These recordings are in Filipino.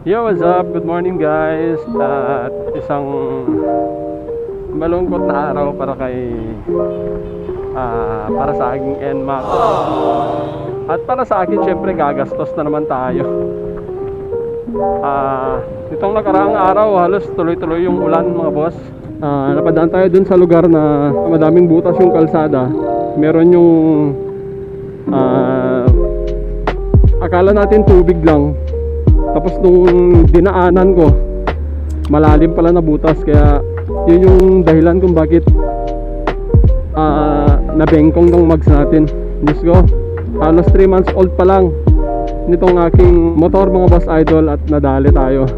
Yo, what's up? Good morning guys. At isang malungkot na araw para kay ah, para sa aking NMAX. At para sa akin, syempre gagastos na naman tayo. Ah, itong nakaraang araw, halos tuloy-tuloy yung ulan mga boss. Ah, napadaan tayo dun sa lugar na madaming butas yung kalsada. Meron yung ah, akala natin tubig lang. Tapos nung dinaanan ko, malalim pala na butas kaya yun yung dahilan kung bakit ah nabengkong tong mags natin. Diyos ko, halos 3 months old pa lang nitong aking motor mga boss idol at nadali tayo.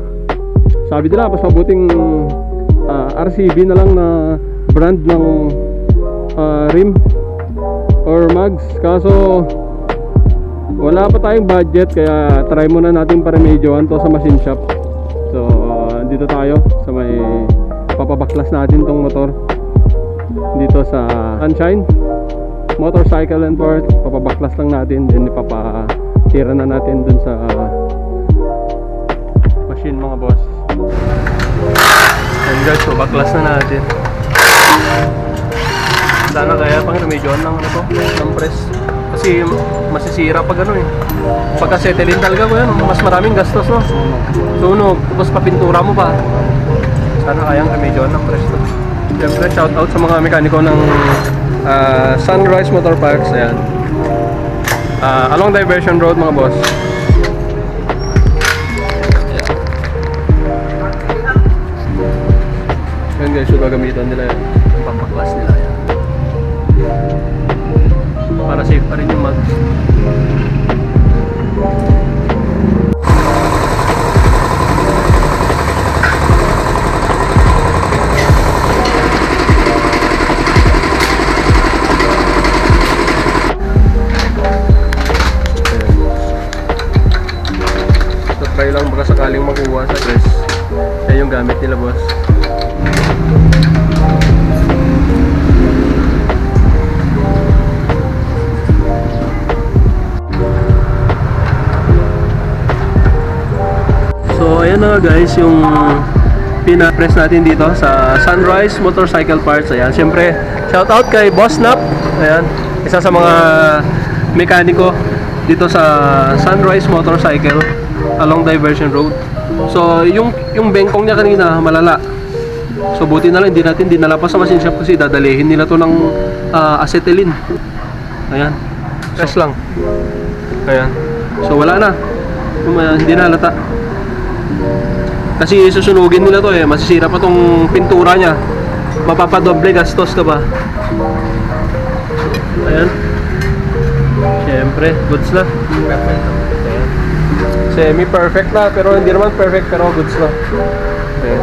Sabi nila, mas mabuting ah, RCB na lang na brand ng ah, rim or mags. Kaso wala pa tayong budget kaya try muna natin paremedyohan to sa machine shop. So, dito tayo sa may papabaklas natin tong motor. Dito sa Sunshine Motorcycle and Parts. Papabaklas lang natin then ipapatira na natin dun sa machine mga boss. And guys, babaklas na natin. Sana kaya pang remedyohan ng ano to, ng press. Kasi masisira pag ano eh. Pagka settling talaga ko yan, mas maraming gastos no. Sunog, tapos papintura mo pa. Sana kayang remedyohan ng press to. Siyempre, shout out sa mga mekaniko ng ah, Sunrise Motor Parks. Ayan. Ah, along Diversion Road mga boss. Yan guys, yung gagamitan nila safe pa rin yung mag. Try lang baka sakaling makuha sa dress. Yan yung gamit nila boss. So ayan na nga guys yung pina-press natin dito sa Sunrise Motorcycle Parts. Ayan, syempre shout out kay Boss Nap. Ayan, isa sa mga mekaniko dito sa Sunrise Motorcycle along Diversion Road. So yung yung bengkong niya kanina malala. So buti na lang hindi natin dinala pa sa machine shop kasi dadalihin nila to ng ah, acetylene. Ayan. Press lang. Ayan. So wala na. Yung, ah, hindi na halata. Kasi susunugin nila to eh, masisira pa tong pintura niya. Mapapadoble gastos ka ba? Ayan. Siyempre, goods na. Ayan. Semi-perfect na, pero hindi naman perfect, pero goods na. Ayan.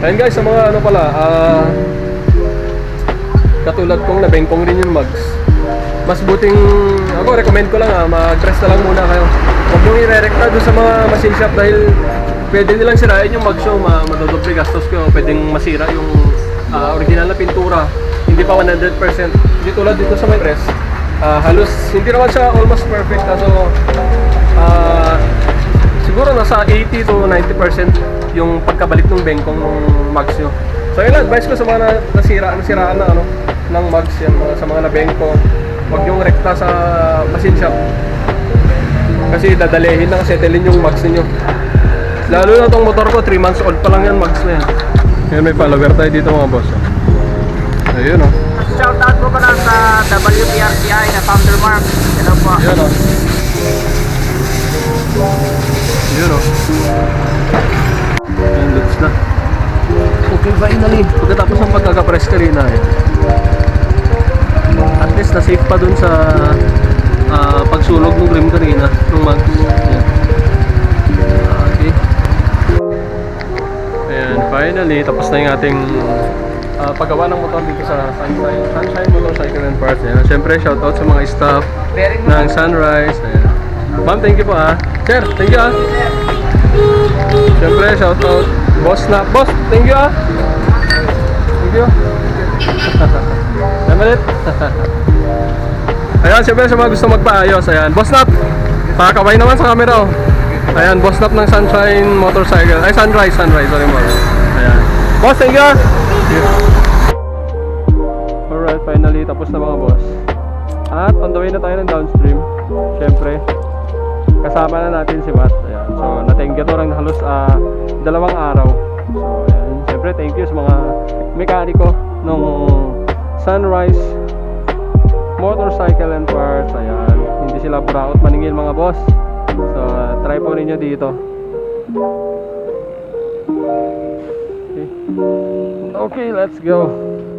Ayan guys, sa mga ano pala, ah... katulad kong nabengkong rin yung mugs. Mas buting, ako recommend ko lang ah, mag-press na lang muna kayo. Huwag nyo i-recta doon sa mga shop dahil pwede nilang sirain yung nyo, ma madodoble gastos ko, pwedeng masira yung ah, original na pintura. Hindi pa 100%. Hindi tulad dito sa may press. ah, halos, hindi naman siya almost perfect, kaso ah, siguro nasa 80 to 90% yung pagkabalik ng bengkong ng mugs nyo. So yun advice ko sa mga na- nasira, nasiraan na ano, ng mugs yan, sa mga nabengko. Huwag yung rekta sa machine shop. Kasi dadalehin ng acetylene yung mugs ninyo. Lalo na tong motor ko, 3 months old pa lang yan, mugs na yan. Yan, may follower tayo dito mga boss. Ayun oh. Shoutout po pala sa WPRCI na Founder Mark. Hello po. Ayun oh. Ayun oh. Ayun, looks na. Okay, finally. Pagkatapos ng pagkakapress kanina eh. At least na-safe pa dun sa ah, pagsulog ng rim kanina, ng mag. Ayan. Okay. Ayan, finally, tapos na yung ating ah, paggawa ng motor dito sa Sunshine, Sunshine Motorcycle and Parts. Ayan. Siyempre, shoutout sa mga staff ng Sunrise. Ayan. Ma'am, thank you po ah. Sir, thank you ah. Siyempre, shoutout. Boss na. Boss, thank you ah. Thank you. Namalit. Ayan, siyempre sa mga gusto magpaayos. Ayan. Boss Nat, pakakaway naman sa camera oh. Ayan, boss lap ng Sunshine Motorcycle. Ay, Sunrise, Sunrise. Sorry mo. Ayan. Boss, thank you! Alright, finally, tapos na mga boss. At on the way na tayo ng downstream. Siyempre, kasama na natin si Matt. Ayan. So, natingga to ng halos ah, dalawang araw. So, ayan. Siyempre, thank you sa mga mekaniko nung Sunrise Motorcycle and Parts. Ayan. Hindi sila buraot maningil mga boss. So, try po ninyo dito. Okay. Okay, let's go.